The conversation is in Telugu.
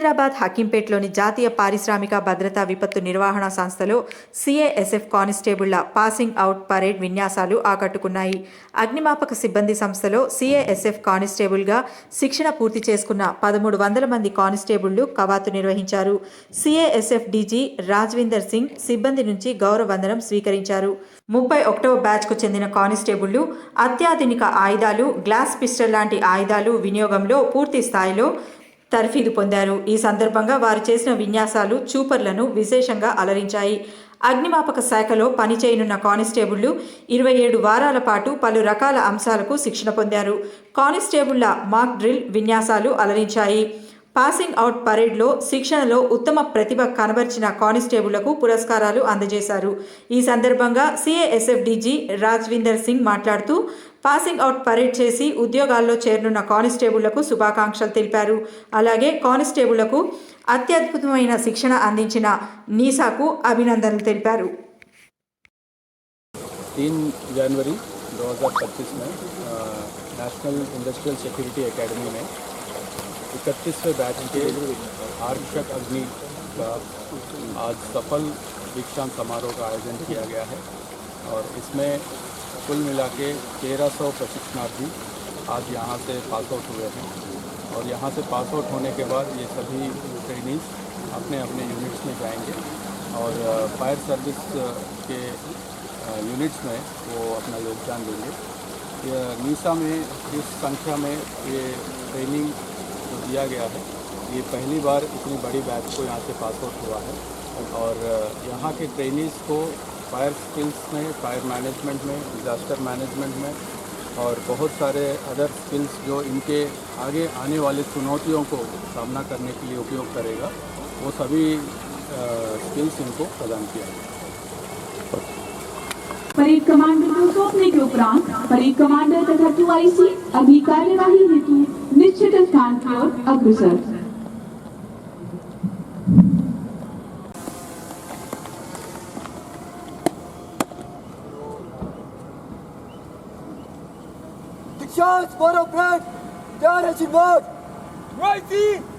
సికింద్రాబాద్ హకీంపేట్లోని జాతీయ పారిశ్రామిక భద్రతా విపత్తు నిర్వహణ సంస్థలో సిఏఎస్ఎఫ్ కానిస్టేబుళ్ళ పాసింగ్ అవుట్ పరేడ్ విన్యాసాలు ఆకట్టుకున్నాయి. అగ్నిమాపక సిబ్బంది సంస్థలో సిఏఎస్ఎఫ్ కానిస్టేబుల్గా శిక్షణ పూర్తి చేసుకున్న పదమూడు వందల మంది కానిస్టేబుళ్ళు కవాతు నిర్వహించారు. సిఏఎస్ఎఫ్ డీజీ రాజ్వీందర్ సింగ్ సిబ్బంది నుంచి గౌరవ వందనం స్వీకరించారు. ముప్పై ఒకటవ బ్యాచ్కు చెందిన కానిస్టేబుళ్ళు అత్యాధునిక ఆయుధాలు గ్లాస్ పిస్టల్ లాంటి ఆయుధాలు వినియోగంలో పూర్తి స్థాయిలో తర్ఫీదు పొందారు. ఈ సందర్భంగా వారు చేసిన విన్యాసాలు చూపర్లను విశేషంగా అలరించాయి. అగ్నిమాపక శాఖలో పనిచేయనున్న కానిస్టేబుళ్ళు ఇరవై ఏడు వారాల పాటు పలు రకాల అంశాలకు శిక్షణ పొందారు. కానిస్టేబుళ్ళ మాక్ డ్రిల్ విన్యాసాలు అలరించాయి. పాసింగ్ అవుట్ పరేడ్లో శిక్షణలో ఉత్తమ ప్రతిభ కనబర్చిన కానిస్టేబుళ్లకు పురస్కారాలు అందజేశారు ఈ సందర్భంగా సిఏఎస్ఎఫ్ డీజీ రాజ్విందర్ సింగ్ మాట్లాడుతూ పాసింగ్ అవుట్ పరేడ్ చేసి ఉద్యోగాల్లో చేరనున్న కానిస్టేబుళ్లకు శుభాకాంక్షలు తెలిపారు అలాగే కానిస్టేబుళ్లకు అత్యద్భుతమైన శిక్షణ అందించిన నీసాకు అభినందనలు తెలిపారు तीन जनवरी 2025 में अ, नेशनल इंडस्ट्रियल सिक्योरिटी एकेडमी में इकतीसवें बैच के आरक्षक अग्नि का आज सफल दीक्षांत समारोह का आयोजन किया गया है और इसमें कुल मिला के तेरह सौ प्रशिक्षणार्थी आज यहाँ से पास आउट हुए हैं। और यहाँ से पास आउट होने के बाद ये सभी ट्रेनिंग्स अपने अपने यूनिट्स में जाएँगे और फायर सर्विस के यूनिट्स में वो अपना योगदान देंगे। नीसा में इस संख्या में ये ट्रेनिंग दिया गया है। ये पहली बार इतनी बड़ी बैच को यहाँ से पास आउट हुआ है और यहाँ के ट्रेनिंग्स को फायर स्किल्स में फायर मैनेजमेंट में डिज़ास्टर मैनेजमेंट में और बहुत सारे अदर स्किल्स जो इनके आगे आने वाली चुनौतियों को सामना करने के लिए उपयोग करेगा, वो सभी स्किल्स इनको प्रदान किया गया। परेड कमांडर को सौंपने के उपरांत, परेड कमांडर तथा टूआईसी अभी कार्यवाही हेतु નિશ્ચિતન Kanpur Amritsar Chance for a bread, Dad has emerged. Rising!